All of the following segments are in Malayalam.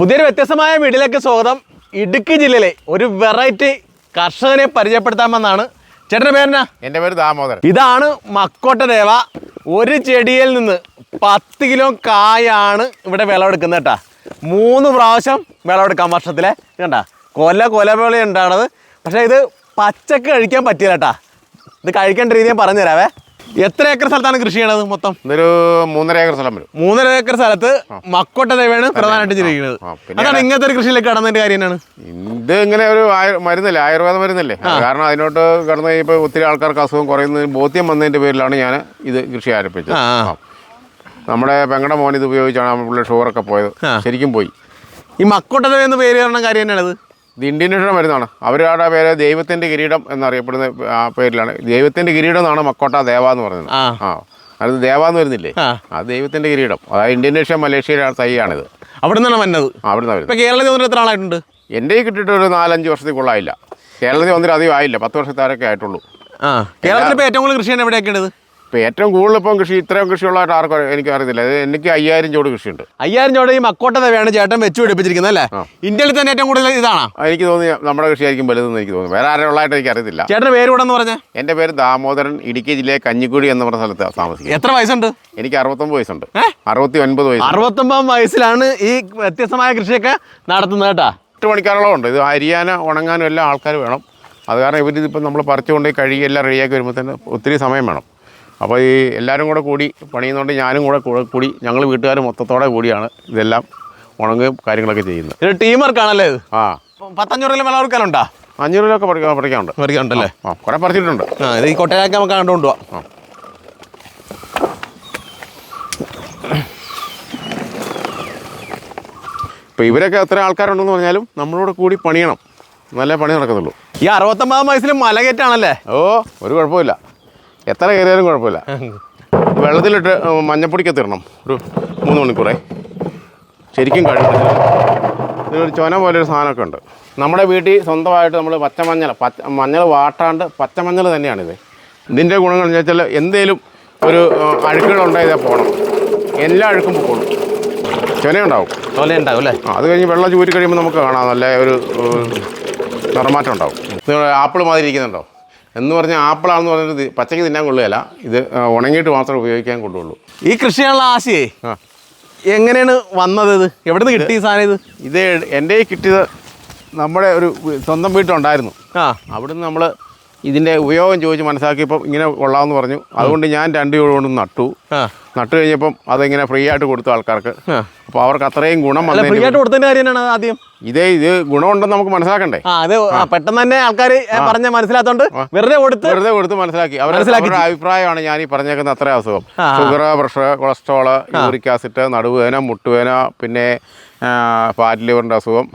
പുതിയൊരു വ്യത്യസ്തമായ വീട്ടിലേക്ക് സ്വാഗതം. ഇടുക്കി ജില്ലയിലെ ഒരു വെറൈറ്റി കർഷകനെ പരിചയപ്പെടുത്താമെന്നാണ്. ചേട്ടന്റെ പേരെന്നാ? എന്റെ പേര് ദാമോദരൻ. ഇതാണ് മക്കോട്ടദേവ. ഒരു ചെടിയിൽ നിന്ന് പത്ത് കിലോ കായാണ് ഇവിടെ വിളവെടുക്കുന്നത് കേട്ടാ. മൂന്ന് പ്രാവശ്യം വിളവെടുക്കാം വർഷത്തിലെ. കണ്ട? കൊല കൊല പോലെ ഉണ്ടാണത്. പക്ഷേ ഇത് പച്ചക്ക് കഴിക്കാൻ പറ്റില്ല കേട്ടാ. ഇത് കഴിക്കേണ്ട രീതി ഞാൻ പറഞ്ഞു തരാവേ എത്ര ഏക്കർ സ്ഥലത്താണ് കൃഷി ചെയ്യണത് മൊത്തം? ഇതൊരു മൂന്നര ഏക്കർ സ്ഥലം വരും. മൂന്നര ഏക്കർ സ്ഥലത്ത് മക്കോട്ട ദേവയാണ് പ്രധാനമായിട്ട് ചെയ്തിരിക്കുന്നത്. അതാണ് ഇങ്ങനത്തെ ഒരു കൃഷിയിലേക്ക് കടന്നതിന്റെ കാര്യം എന്നാണ് ഇത് ഇങ്ങനെ ഒരു മരുന്നല്ലേ? ആയുർവേദ മരുന്നല്ലേ? കാരണം അതിനോട്ട് കടന്നു കഴിഞ്ഞപ്പോൾ ഒത്തിരി ആൾക്കാർക്ക് അസുഖം കുറയുന്നതിന് ബോധ്യം വന്നതിന്റെ പേരിലാണ് ഞാൻ ഇത് കൃഷി ആരംഭിച്ചത്. നമ്മുടെ പെങ്ങടെ മോൻ ഇത് ഉപയോഗിച്ചാണ് പുള്ളി ഷുഗറൊക്കെ പോയത്. ശരിക്കും പോയി. ഈ മക്കോട്ട ദേവ എന്ന് പേര് കാരണം കാര്യം തന്നെയാണത് ഇത് ഇന്ത്യൻ നാഷണൽ മരുന്നാണ്. അവരുടെ പേര് ദൈവത്തിന്റെ കിരീടം എന്നറിയപ്പെടുന്ന ആ പേരിലാണ്. ദൈവത്തിന്റെ കിരീടം എന്നാണ് മക്കോട്ട ദേവ എന്ന് പറയുന്നത്. ആ. അത് ദേവ എന്ന് വരുന്നില്ലേ? ആ. ദൈവത്തിന്റെ ദൈവത്തിന്റെ കിരീടം അതായത് ഇന്തോനേഷ്യ മലേഷ്യയിലാണ് തൈയാണിത്. അവിടെ നിന്നാണ് വന്നത്? അവിടെ നിന്ന് വരുന്നത് കേരളത്തിൽ എത്ര ആളായിട്ടുണ്ട്? എന്റെ കിട്ടിയിട്ട് ഒരു നാലഞ്ച് വർഷത്തിൽ കൊള്ളായില്ല കേരളത്തിൽ വന്നിട്ട് അധികം ആയില്ല. പത്ത് വർഷത്താരൊക്കെ ആയിട്ടുള്ളൂ. ആ. കേരളത്തിൽ ഏറ്റവും കൂടുതൽ കൃഷി എവിടെയൊക്കെ എവിടെയൊക്കെയാണ് ഇപ്പോൾ ഏറ്റവും കൂടുതൽ ഇപ്പം കൃഷി ഇത്രയും കൃഷിയുള്ളതായിട്ട് ആർക്കും എനിക്ക് അറിയത്തില്ല. എനിക്ക് അയ്യായിരം ചോട് കൃഷിയുണ്ട്. അയ്യായിരം ചോട് ഈ മക്കോട്ട വേണം ചേട്ടൻ വെച്ച് പിടിപ്പിച്ചിരിക്കുന്നത് അല്ലേ? ഇന്ത്യയിൽ തന്നെ ഏറ്റവും കൂടുതൽ ഇതാണ്? എനിക്ക് തോന്നി നമ്മുടെ കൃഷിയായിരിക്കും വലുതെന്ന് എനിക്ക് തോന്നുന്നു വേറെ ആരുള്ളതായിട്ട് എനിക്ക് അറിയത്തില്ല. ചേട്ടൻ പേര് ഇവിടെ എന്ന് പറഞ്ഞേ? എന്റെ പേര് ദാമോദരൻ ഇടുക്കി ജില്ലയിലെ കഞ്ഞിക്കുഴി എന്ന് പറഞ്ഞ സ്ഥലത്ത് താമസിക്കുന്നത് എത്ര വയസ്സുണ്ട്? എനിക്ക് അറുപത്തൊമ്പത് വയസ്സുണ്ട്? അറുപത്തി ഒൻപത് വയസ്സ് അറുപത്തൊമ്പത് വയസ്സിലാണ് ഈ വ്യത്യസ്തമായ കൃഷിയൊക്കെ നടത്തുന്നത് കേട്ടാ. എട്ട് മണിക്കാരോളം ഉണ്ട്. ഇത് ഹരിയാന ഉണങ്ങാനും എല്ലാം ആൾക്കാർ വേണം. അത് കാരണം ഇവരിതിപ്പം നമ്മൾ പറിച്ചുകൊണ്ട് കഴുകി എല്ലാം റെഡിയാക്കി വരുമ്പോൾ തന്നെ ഒത്തിരി സമയം വേണം. അപ്പോൾ ഈ എല്ലാവരും കൂടെ കൂടി പണിയുന്നതുകൊണ്ട് ഞാനും കൂടെ കൂടെ കൂടി ഞങ്ങൾ വീട്ടുകാർ മൊത്തത്തോടെ കൂടിയാണ് ഇതെല്ലാം ഉണങ്ങുകയും കാര്യങ്ങളൊക്കെ ചെയ്യുന്നത്. ഇത് ടീം വർക്കാണല്ലേ ഇത്? ആ. പത്തഞ്ഞൂറ് കിലോ വില അഞ്ഞൂറ് അഞ്ഞൂറ് ഒക്കെ പറിക്കാൻ പറിക്കാനുണ്ട് പറിക്കാനുണ്ടല്ലേ ആ കുറേ പറിച്ചിട്ടുണ്ട്. ആ ഇത് ഈ കൊട്ടയാക്കി നമുക്ക് കണ്ടുകൊണ്ട് പോവാം ആ. ഇപ്പോൾ ഇവരൊക്കെ എത്ര ആൾക്കാരുണ്ടെന്ന് പറഞ്ഞാലും നമ്മളോട് കൂടി പണിയണം. നല്ല പണി നടക്കത്തുള്ളൂ. ഈ അറുപത്തൊമ്പതാം വയസ്സിൽ മലകയറ്റാണല്ലേ? ഓ ഒരു കുഴപ്പമില്ല. എത്ര കയറിയാലും കുഴപ്പമില്ല. വെള്ളത്തിലിട്ട് മഞ്ഞപ്പൊടിക്ക് തീർണം ഒരു മൂന്ന് മണിക്കൂറേ. ശരിക്കും കഴിഞ്ഞു ഇതൊരു ചൊന പോലെ ഒരു സാധനമൊക്കെ ഉണ്ട്. നമ്മുടെ വീട്ടിൽ സ്വന്തമായിട്ട് നമ്മൾ പച്ചമഞ്ഞൾ പച്ച മഞ്ഞൾ വാട്ടാണ്ട് പച്ചമഞ്ഞൾ തന്നെയാണിത്. ഇതിന്റെ ഗുണങ്ങൾ എന്ന് വെച്ചാൽ എന്തേലും ഒരു അഴുക്കുകൾ ഇതേ പോകണം എല്ലാ അഴുക്കും പോകണം ചൊനയുണ്ടാവും. പോലെ ഉണ്ടാവും അല്ലേ അത് കഴിഞ്ഞ് വെള്ളം ചൂരി കഴിയുമ്പോൾ നമുക്ക് കാണാം. നല്ല ഒരു നിറമാറ്റം ഉണ്ടാവും. ആപ്പിൾ മാതിരി ഇരിക്കുന്നുണ്ടോ? എന്ന് പറഞ്ഞാൽ ആപ്പിളാണെന്ന് പറഞ്ഞിട്ട് പച്ചയ്ക്ക് തിന്നാൻ കൊള്ളുകയല്ല. ഇത് ഉണങ്ങിയിട്ട് മാത്രമേ ഉപയോഗിക്കാൻ കൊള്ളുള്ളൂ ഈ കൃഷിയുള്ള ആശയേ? എങ്ങനെയാണ് വന്നത് ഇത്? എവിടെ നിന്ന് കിട്ടി സാധനം ഇത്? ഇത് എന്റെ കിട്ടിയത് നമ്മുടെ ഒരു സ്വന്തം വീട്ടിലുണ്ടായിരുന്നു. ആ. അവിടുന്ന് നമ്മൾ ഇതിന്റെ ഉപയോഗം ചോദിച്ച് മനസ്സിലാക്കിയപ്പോൾ ഇങ്ങനെ കൊള്ളാമെന്ന് പറഞ്ഞു. അതുകൊണ്ട് ഞാൻ രണ്ട് കൊണ്ട് നട്ടു. നട്ടു കഴിഞ്ഞപ്പം അതിങ്ങനെ ഫ്രീ ആയിട്ട് കൊടുത്തു ആൾക്കാർക്ക്. അപ്പോൾ അവർക്ക് അത്രയും ഗുണം ഫ്രീ ആയിട്ട് കൊടുത്തതിന്റെ കാര്യം എന്നാണ് ആദ്യം? ഇതേ ഇത് ഗുണമുണ്ടെന്ന് നമുക്ക് മനസ്സിലാക്കണ്ടേ? അത് പെട്ടെന്ന് തന്നെ ആൾക്കാർ പറഞ്ഞ മനസ്സിലാത്തോണ്ട് വെറുതെ കൊടുത്ത് വെറുതെ കൊടുത്ത് മനസ്സിലാക്കി. അവരുടെ അഭിപ്രായമാണ് ഞാൻ ഈ പറഞ്ഞേക്കുന്ന അത്ര അസുഖം. Sugar pressure cholesterol uric acid നടുവേന മുട്ടുവേന പിന്നെ ഫാറ്റ് ലിവറിന്റെ അസുഖം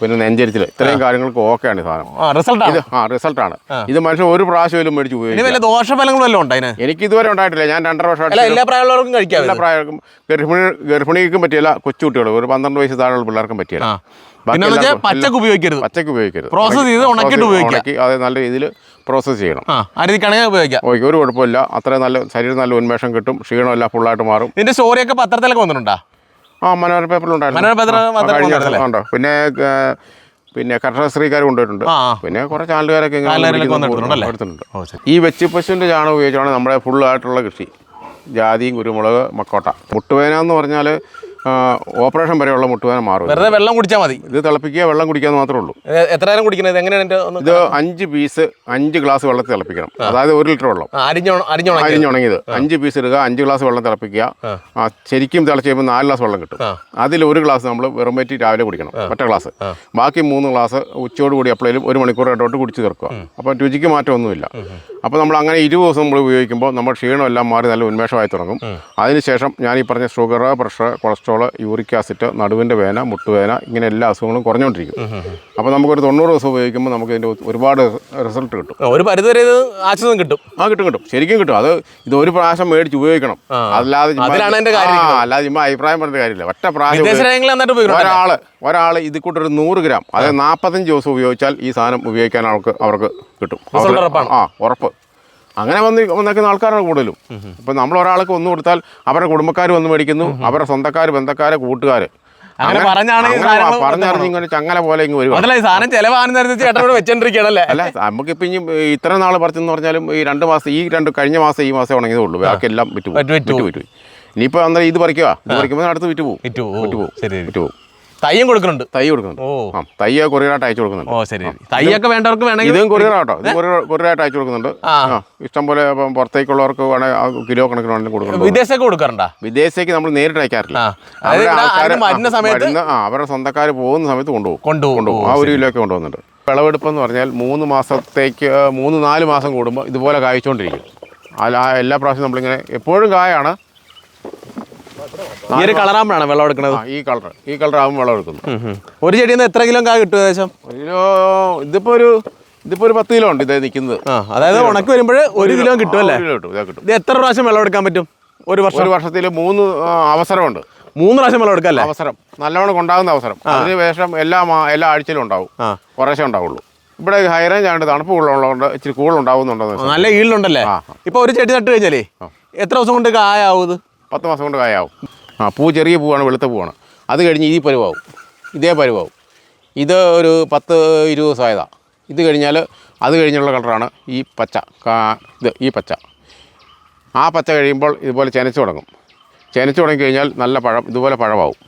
പിന്നെ നെഞ്ചരിച്ചിൽ. ഇത്രയും കാര്യങ്ങൾക്ക് ഓക്കെ ആണ് സാധനം. റിസൾട്ട് ആ റിസൾട്ടാണ് ഇത് മനുഷ്യൻ ഒരു പ്രാവശ്യമെങ്കിലും മേടിച്ച് ഉപയോഗിക്കും. ദോഷഫലങ്ങളും വല്ലതും ഉണ്ട് എനിക്ക് ഇതുവരെ ഉണ്ടായിട്ടില്ല. ഞാൻ രണ്ടര വർഷമായിട്ട് എല്ലാ പ്രായമുള്ളവർക്കും കഴിക്കാം എല്ലാ പ്രായർക്കും ഗർഭിണി ഗർഭിണിക്കും പറ്റിയല്ല കൊച്ചുകുട്ടികൾ ഒരു പന്ത്രണ്ട് വയസ്സ് താഴെയുള്ള പിള്ളേർക്കും പറ്റിയല്ല പച്ചക്ക് ഉപയോഗിക്കരുത്. പച്ചക്ക് ഉപയോഗിക്കരുത്. പ്രോസസ് ചെയ്ത് ഉണക്കിട്ട് ഉണക്കിയിട്ട്. ഉണക്കി അത് നല്ല രീതിയിൽ പ്രോസസ്സ് ചെയ്യണം. ആ രീതിക്കാണെങ്കിൽ ഉപയോഗിക്കാം. ഓക്കെ ഒരു കുഴപ്പമില്ല. അത്രയും നല്ല ശരീരം നല്ല ഉന്മേഷം കിട്ടും. ക്ഷീണമല്ല ഫുള്ളായിട്ട് മാറും. ഇതിന്റെ സ്റ്റോറിയൊക്കെ പത്രത്തിലൊക്കെ വന്നിട്ടുണ്ടോ? ആ മനോരമ പേപ്പറിലുണ്ടായിരുന്നു? പിന്നെ പിന്നെ കർഷകശ്രീക്കാർ കൊണ്ടുവരുന്നുണ്ട്. പിന്നെ കുറെ ചാനലുകാരൊക്കെ ഇങ്ങനെ ഈ വെച്ചിപ്പശുവിന്റെ ചാണകം ഉപയോഗിച്ചാണ് നമ്മുടെ ഫുള്ളായിട്ടുള്ള കൃഷി. ജാതിയും കുരുമുളക് മക്കോട്ട. മുട്ടുവേന എന്ന് പറഞ്ഞാൽ ഓപ്പറേഷൻ വരെയുള്ള മുട്ടുവേന മാറും. വെറുതെ വെള്ളം കുടിച്ചാൽ മതി. ഇത് തിളപ്പിക്കുക വെള്ളം കുടിക്കാൻ മാത്രമേ ഉള്ളൂ. എത്രയാലും എത്ര നേരം കുടിക്കുന്നത്? എങ്ങനെയാണ് എന്റെ ഒന്ന് ഇത് അഞ്ച് പീസ് അഞ്ച് ഗ്ലാസ് വെള്ളത്തിൽ തിളപ്പിക്കണം. അതായത് ഒരു ലിറ്റർ വെള്ളം. അരിഞ്ഞുണങ്ങിയത്. അഞ്ച് പീസ് ഇടുക അഞ്ച് ഗ്ലാസ് വെള്ളം തിളപ്പിക്കുക. ശരിക്കും തിളച്ച് കഴിയുമ്പോൾ നാല് ഗ്ലാസ് വെള്ളം കിട്ടും. അതിൽ ഒരു ഗ്ലാസ് നമ്മൾ വെറും വയറ്റി രാവിലെ കുടിക്കണം ഒറ്റ ഗ്ലാസ്. ബാക്കി മൂന്ന് ഗ്ലാസ് ഉച്ചയോട് കൂടി എപ്പോഴും ഒരു മണിക്കൂർ ഇടോട്ട് കുടിച്ച് തീർക്കുക. അപ്പം രുചിക്ക് മാറ്റമൊന്നുമില്ല. അപ്പോൾ നമ്മൾ അങ്ങനെ ഇരുപത് ദിവസം നമ്മൾ ഉപയോഗിക്കുമ്പോൾ നമ്മുടെ ക്ഷീണം എല്ലാം മാറി നല്ല ഉന്മേഷമായി തുടങ്ങും. അതിനുശേഷം ഞാൻ ഈ പറഞ്ഞ sugar pressure cholesterol uric acid നടുവിന്റെ വേന മുട്ടുവേന ഇങ്ങനെ എല്ലാ അസുഖങ്ങളും കുറഞ്ഞുകൊണ്ടിരിക്കും. അപ്പോൾ നമുക്കൊരു തൊണ്ണൂറ് ദിവസം ഉപയോഗിക്കുമ്പോൾ നമുക്ക് ഇതിന്റെ ഒരുപാട് റിസൾട്ട് കിട്ടും. ഒരു പരിധിവരെ ഇത് ആശ്വാസം കിട്ടും. ആ കിട്ടും കിട്ടും. ശരിക്കും കിട്ടും. അത് ഇത് ഒരു പ്രാവശ്യം മേടിച്ച് ഉപയോഗിക്കണം. അല്ലാതെ അല്ലാതെ ചുമ്മാ അഭിപ്രായം പറഞ്ഞ കാര്യമില്ല. ഒറ്റ പ്രാവശ്യം ഒരാൾ ഒരാൾ ഇത് കൂട്ടൊരു നൂറ് ഗ്രാം അതായത് നാൽപ്പത്തഞ്ച് ദിവസം ഉപയോഗിച്ചാൽ ഈ സാധനം ഉപയോഗിക്കാൻ അവർക്ക് അവർക്ക് കിട്ടും. ആ ഉറപ്പ്. അങ്ങനെ വന്ന് വന്നേക്കുന്ന ആൾക്കാരാണ് കൂടുതലും. ഇപ്പം നമ്മൾ ഒരാൾക്ക് ഒന്ന് കൊടുത്താൽ അവരുടെ കുടുംബക്കാർ വന്ന് മേടിക്കുന്നു അവരുടെ സ്വന്തക്കാർ ബന്ധക്കാർ കൂട്ടുകാർ അങ്ങനെ പറഞ്ഞാണ് ഈ സാധനങ്ങൾ പറഞ്ഞറിഞ്ഞ് ഇങ്ങനെ ചങ്ങല പോലെ ഇങ്ങ് വരും സാധനം വെച്ചോണ്ടിരിക്കണല്ലേ അല്ല ഇനി ഇത്ര നാൾ പറിച്ചെന്ന് പറഞ്ഞാലും ഈ രണ്ട് മാസം ഈ രണ്ട് കഴിഞ്ഞ മാസം ഈ മാസം ഉണങ്ങിയതേ ഉള്ളൂ. ബാക്കി എല്ലാം വിറ്റു വിറ്റു വിറ്റ് വിറ്റ് അന്നേരം ഇത് പറിക്കുക? ഇത് പറിക്കുമ്പോൾ അടുത്ത് വിറ്റുപോകും. വിറ്റു ഓ, പോകും ശരി വിറ്റ് പോകും തയ്യം കൊടുക്കുന്നുണ്ട്. തൈ കൊടുക്കുന്നുണ്ട്. ഓ. ആ തൈ കൊറിയറായിട്ട് അയച്ചു കൊടുക്കുന്നുണ്ട്. ഓ ശരി. തയ്യൊക്കെ വേണ്ടവർക്ക് വേണമെങ്കിൽ ഇതും കൊറിയറാട്ടോ ഇത് കൊറിയറായിട്ട് അയച്ചു കൊടുക്കുന്നുണ്ട്. ആ. ഇഷ്ടംപോലെ ഇഷ്ടം പോലെ ഇപ്പം പുറത്തേക്കുള്ളവർക്ക് വേണമെങ്കിൽ കിലോ കണക്കിന് വേണമെങ്കിൽ കൊടുക്കണം വിദേശത്തേക്ക് കൊടുക്കാറുണ്ടോ? വിദേശത്തേക്ക് നമ്മൾ നേരിട്ട് അയക്കാറില്ല. വരുന്ന സമയത്ത് ആ അവരുടെ സ്വന്തക്കാർ പോകുന്ന സമയത്ത് കൊണ്ടുപോകും. കൊണ്ടുപോകും. കൊണ്ടുപോകും. ആ ഒരു കിലോ ഒക്കെ കൊണ്ടുപോകുന്നുണ്ട് വിളവെടുപ്പ് എന്ന് പറഞ്ഞാൽ മൂന്ന് മാസത്തേക്ക് മൂന്ന് നാല് മാസം കൂടുമ്പോൾ ഇതുപോലെ കായ്ച്ചുകൊണ്ടിരിക്കും അല്ല എല്ലാ പ്രാവശ്യവും നമ്മളിങ്ങനെ എപ്പോഴും കായാണ്. ഈ ഒരു കളറാകുമ്പോഴാണ് വെള്ളം എടുക്കുന്നത്? ആ ഈ കളർ ഈ കളർ ആകുമ്പോൾ വെള്ളം എടുക്കുന്നു ഒരു ചെടിയിൽ നിന്ന് എത്ര കിലോ കാ കിട്ടും ഏകദേശം? ഒരു കിലോ ഇതിപ്പോ ഒരു ഇതിപ്പോ ഒരു പത്ത് കിലോ ഉണ്ട് ഇതായി നിൽക്കുന്നത് ആ അതായത് ഉണക്ക് വരുമ്പോൾ ഒരു കിലോ കിട്ടും അല്ലേ? കിലോ കിട്ടും. ഇതാ കിട്ടും. ഇത് എത്ര പ്രാവശ്യം വെള്ളം എടുക്കാൻ പറ്റും? ഒരു വർഷം? ഒരു വർഷത്തിൽ മൂന്ന് ആ, അവസരമുണ്ട്. മൂന്ന് പ്രാവശ്യം വെള്ളം എടുക്കാം അല്ലേ? അവസരം. നല്ലവണ്ണം കൊണ്ടാകുന്ന അവസരം. അതിന് ശേഷം എല്ലാ മാ- എല്ലാ ആഴ്ചയിലും ഉണ്ടാവും. ആ. കുറേശ്ശേ ഉണ്ടാവുള്ളൂ. ഇവിടെ ഹൈ റേഞ്ച് തണുപ്പ് കൂടുതലുള്ളതുകൊണ്ട് ഇച്ചിരി കൂടുതലുണ്ടാവുന്നുണ്ടെന്ന് വെച്ചാൽ. നല്ല ഈളുണ്ടല്ലേ ആ. ഇപ്പൊ ഒരു ചെടി നട്ട് കഴിഞ്ഞാലേ എത്ര ദിവസം കൊണ്ട് കായ ഇത്? പത്ത് മാസം കൊണ്ട് കായാവും. ആ പൂ ചെറിയ പൂവാണ് വെളുത്ത പൂവാണ്. അത് കഴിഞ്ഞ് ഈ പരുവാവും. ഇതേ പരുവാവും. ഇത് ഒരു പത്ത് ഇരുപത് ദിവസമായതാണ് ഇത് കഴിഞ്ഞാൽ അത് കഴിഞ്ഞുള്ള കളറാണ് ഈ പച്ച. കാ ഇത് ഈ പച്ച. ആ പച്ച കഴിയുമ്പോൾ ഇതുപോലെ ചെനച്ച് തുടങ്ങും. ചെനച്ച് തുടങ്ങി കഴിഞ്ഞാൽ നല്ല പഴം ഇതുപോലെ പഴമാവും.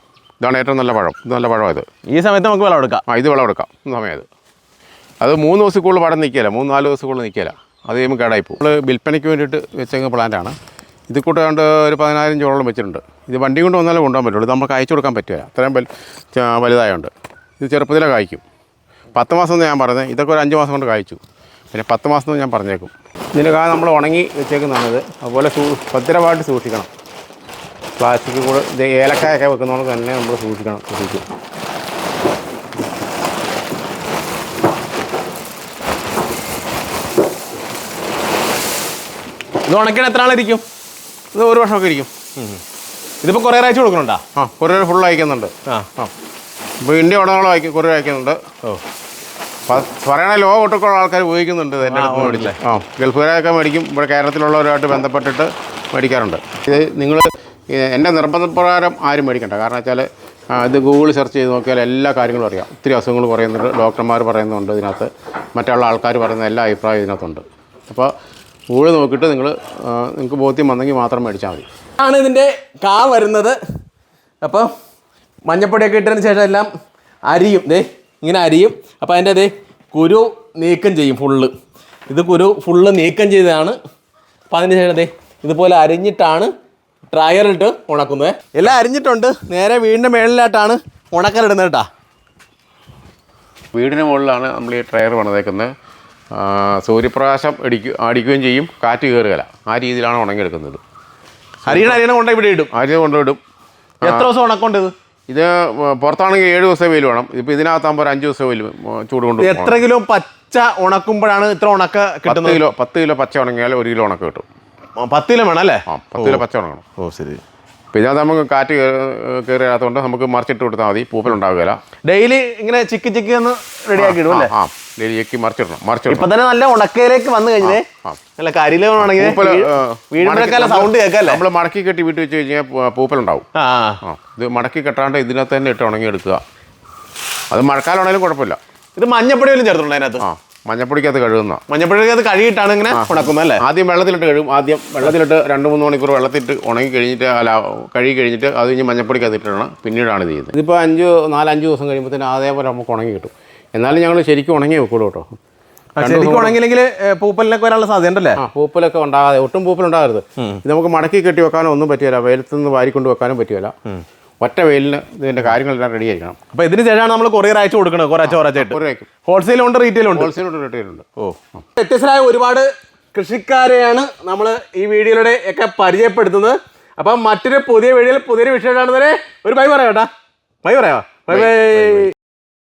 ഇതാണ് ഏറ്റവും നല്ല പഴം. ഇത് നല്ല പഴം ഇത് ഈ സമയത്ത് നമുക്ക് വിളവ് എടുക്കാം. ആ ഇത് വിളവെടുക്കാം ഈ സമയത്ത്. അത് മൂന്ന് ദിവസം കൂടുതൽ പടം നിൽക്കില്ല. മൂന്ന് നാല് ദിവസം കൂടുതൽ നിൽക്കില്ല. അത് കഴിയുമ്പോൾ കേടായിപ്പോൾ പോകും. നമ്മൾ വിൽപ്പനയ്ക്ക് വേണ്ടിയിട്ട് വെച്ചേക്കുന്ന പ്ലാന്റാണ് ഇത് കൂട്ടാണ്ട് ഒരു പതിനായിരം ചോളം വെച്ചിട്ടുണ്ട്. ഇത് വണ്ടി കൊണ്ട് വന്നാലേ കൊണ്ടുപോകാൻ പറ്റുള്ളൂ. ഇത് നമുക്ക് അയച്ചു കൊടുക്കാൻ പറ്റില്ല അത്രയും വലു വലുതായതുകൊണ്ട് ഇത് ചെറുപ്പത്തിലേ കായ്ക്കും. പത്ത് മാസം എന്ന് ഞാൻ പറഞ്ഞത് ഇതൊക്കെ ഒരു അഞ്ച് മാസം കൊണ്ട് കായ്ച്ചു. പിന്നെ പത്ത് മാസം എന്ന് ഞാൻ പറഞ്ഞേക്കും. ഇതിന്റെ കാ നമ്മൾ ഉണങ്ങി വെച്ചേക്കുന്നതാണിത് അതുപോലെ സൂ ഭദ്രമായിട്ട് സൂക്ഷിക്കണം. പ്ലാസ്റ്റിക് കൂടെ ഇത് ഏലക്കായൊക്കെ വെക്കുന്നതുകൊണ്ട് തന്നെ നമ്മൾ സൂക്ഷിക്കണം സൂക്ഷിക്കും. ഇത് ഉണക്കണം എത്ര ആളിരിക്കും? ഇത് ഒരു വർഷമൊക്കെ ഇരിക്കും. ഇതിപ്പോ കുറേ അയച്ചു കൊടുക്കുന്നുണ്ടോ? ആ കുറേ ഫുൾ അയക്കുന്നുണ്ട്. ആ. ആ. ഇപ്പോൾ ഇന്ത്യ ഉടനെ അയക്കും കുറേ അയക്കുന്നുണ്ട്. ഓ. പറയണ ലോക ഒട്ടുക്കുള്ള ആൾക്കാർ ഉപയോഗിക്കുന്നുണ്ട് എന്റെ അടുത്ത് ആ ഗൾഫുകാരൊക്കെ മേടിക്കും. ഇവിടെ കേരളത്തിലുള്ളവരുമായിട്ട് ബന്ധപ്പെട്ടിട്ട് മേടിക്കാറുണ്ട്. ഇത് നിങ്ങൾ എന്റെ നിർബന്ധപ്രകാരം ആരും മേടിക്കണ്ട. കാരണം വെച്ചാൽ ഇത് ഗൂഗിൾ സെർച്ച് ചെയ്ത് നോക്കിയാൽ എല്ലാ കാര്യങ്ങളും അറിയാം. ഒത്തിരി അസുഖങ്ങൾ പറയുന്നുണ്ട് ഡോക്ടർമാർ പറയുന്നുണ്ട് ഇതിനകത്ത്. മറ്റുള്ള ആൾക്കാർ പറയുന്ന എല്ലാ അഭിപ്രായവും ഇതിനകത്തുണ്ട്. അപ്പോൾ ഗൂഗിൾ നോക്കിയിട്ട് നിങ്ങൾ നിങ്ങൾക്ക് ബോധ്യം വന്നെങ്കിൽ മാത്രം മേടിച്ചാൽ മതി. ആണ് ഇതിന്റെ കാ വരുന്നത്. അപ്പം മഞ്ഞപ്പൊടിയൊക്കെ ഇട്ടതിന് ശേഷം എല്ലാം അരിയും. ദേ ഇങ്ങനെ അരിയും. അപ്പോൾ അതിന്റെ ദേ കുരു നീക്കം ചെയ്യും ഫുള്ള് ഇത് കുരു ഫുള്ള് നീക്കം ചെയ്തതാണ്. അപ്പോൾ അതിന് ശേഷം ദേ ഇതുപോലെ അരിഞ്ഞിട്ടാണ് ഡ്രയറിട്ട് ഉണക്കുന്നത്. എല്ലാം അരിഞ്ഞിട്ടുണ്ട്. നേരെ വീടിന്റെ മേളിലായിട്ടാണ് ഉണക്കലിടുന്നത് കേട്ടാ. വീടിന് മുകളിലാണ് നമ്മൾ ഈ ഡ്രയർ പണിതേക്കുന്നത്. സൂര്യപ്രകാശം അടിക്കുക അടിക്കുകയും ചെയ്യും. കാറ്റ് കയറുകയില്ല. ആ രീതിയിലാണ് ഉണങ്ങിയെടുക്കുന്നത്. അരിയണ അരിയണ കൊണ്ട് ഇവിടെ ഇടും. അരി കൊണ്ടുവിടും എത്ര ദിവസം ഉണക്കൊണ്ടത് ഇത്? ഇത് പുറത്താണെങ്കിൽ ഏഴ് ദിവസം വെയിൽ വേണം. ഇപ്പോൾ ഇതിനകത്താകുമ്പോൾ ഒരു അഞ്ച് ദിവസം വെയിൽ ചൂട് കൊണ്ട് എത്ര കിലോ പച്ച ഉണക്കുമ്പോഴാണ് ഇത്ര ഉണക്ക കിട്ടുന്നത്? കിലോ പത്ത് കിലോ പച്ച ഉണങ്ങിയാൽ ഒരു കിലോ ഉണക്ക കിട്ടും. പത്ത് കിലോ വേണം അല്ലേ? പത്ത് കിലോ പച്ച ഉണങ്ങണം. ഓ ശരി. അപ്പോൾ അത് നമുക്ക് കാറ്റ് കയറിയാത്തതുകൊണ്ട് നമുക്ക് മറിച്ചിട്ട് കൊടുത്താൽ മതി. പൂപ്പലുണ്ടാവുകയില്ല. ഡെയിലി ഇങ്ങനെ ചിക്കി ചിക്കി ഒന്ന് റെഡിയാക്കി ഇടും അല്ലേ? ആ ചിക്കി മറിച്ചിടണം മറിച്ചിടണം. ഇപ്പൊ തന്നെ നല്ല ഉണക്കയിലേക്ക് വന്നു കഴിഞ്ഞേ. നല്ല കരിയിലാണെങ്കിൽ പൂപ്പൽ വീടുമ്പോഴൊക്കെ സൗണ്ട് കേൾക്കല്ലേ? നമ്മൾ മടക്കി കെട്ടി വീട്ടിൽ വെച്ച് കഴിഞ്ഞാൽ പൂപ്പൽ പൂപ്പലുണ്ടാവും. ആ ഇത് മടക്കി കെട്ടാണ്ട് ഇതിനകത്ത് തന്നെ ഇട്ട് ഉണങ്ങി എടുക്കുക അത് മഴക്കാലമാണെങ്കിലും കുഴപ്പമില്ല. ഇത് മഞ്ഞപ്പൊടി വല്ലതും ചേർത്തുണ്ടോ അതിനകത്ത്? ആ. മഞ്ഞപ്പൊടിക്കകത്ത് കഴുകുന്ന മഞ്ഞപ്പൊടിക്കകത്ത് കഴുകിയിട്ടാണ് ഇങ്ങനെ ഉണക്കുന്നത് അല്ലേ? ആദ്യം വെള്ളത്തിലിട്ട് കഴുകും. ആദ്യം വെള്ളത്തിലിട്ട് രണ്ട് മൂന്ന് മണിക്കൂർ വെള്ളത്തിലിട്ട് ഉണങ്ങി കഴിഞ്ഞിട്ട് അല്ല കഴുകി കഴിഞ്ഞിട്ട് അത് കഴിഞ്ഞ് മഞ്ഞപ്പൊടിക്കകത്ത് ഇട്ടിടണം. പിന്നീടാണ് ചെയ്യുന്നത്. ഇതിപ്പോൾ അഞ്ച് നാലഞ്ച് ദിവസം കഴിയുമ്പോഴത്തേന് അതേപോലെ നമുക്ക് ഉണങ്ങി കിട്ടും. എന്നാലും ഞങ്ങൾ ശരിക്കും ഉണങ്ങി വെക്കുള്ളൂ കേട്ടോ ശരിക്കും ഉണങ്ങിയില്ലെങ്കിൽ പൂപ്പലിനൊക്കെ വരാനുള്ള സാധ്യതയുണ്ടല്ലേ? ആ പൂപ്പലൊക്കെ ഉണ്ടാകാതെ ഒട്ടും പൂപ്പലുണ്ടാകരുത്. ഇത് നമുക്ക് മടക്കി കെട്ടി വെക്കാനോ ഒന്നും പറ്റില്ല. വെയിലത്ത് നിന്ന് വാരിക്കൊണ്ട് വെക്കാനും പറ്റില്ല. ഒറ്റ വെയിലിന് ഇതിന്റെ കാര്യങ്ങളെല്ലാം റെഡി ആയിരിക്കണം. അപ്പോൾ ഇതിന് ശേഷമാണ് നമ്മൾ കൊറിയർ അയച്ചു കൊടുക്കുന്നത് കുറച്ച് കുറച്ചായിട്ട് ഉണ്ട് റീറ്റെയിൽ ഉണ്ട്? ഹോൾസെയിലോട്ട് റെഡിയിലുണ്ട് ഓ. വ്യത്യസ്തരായ ഒരുപാട് കൃഷിക്കാരെയാണ് നമ്മൾ ഈ വീഡിയോയിലൂടെ ഒക്കെ പരിചയപ്പെടുത്തുന്നത്. അപ്പം മറ്റൊരു പുതിയ വീഡിയോയിൽ പുതിയൊരു വിഷയമാണെന്ന് ഒരു ബൈ പറയാം കേട്ടാ ബൈ പറയാ. Bye bye